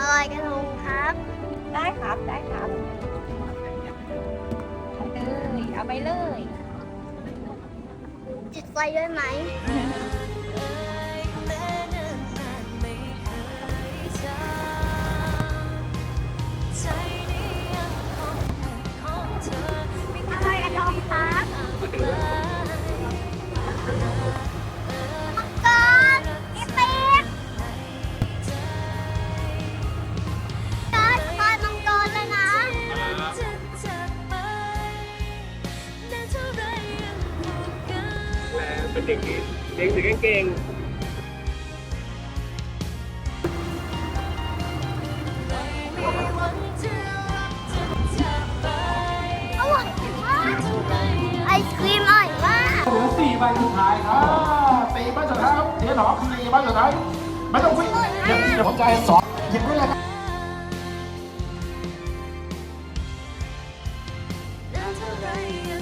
ลอยกระทงครับ ได้ครับได้ครับเอาเลยเอาไปเลย จุดไฟด้วยไหม เป็นเด็กดีเด็กถือเก่งอร่อยมากไอศครีมอร่อยมากเหลือสี่ใบสุดท้ายครับสี่ใบสุดท้ายครับเดี๋ยวหนอสี่ใบสุดท้ายไม่ต้องคุยเดี๋ยวเดี๋ยวผมจะสอนหยิบด้วยเลยนะเท่า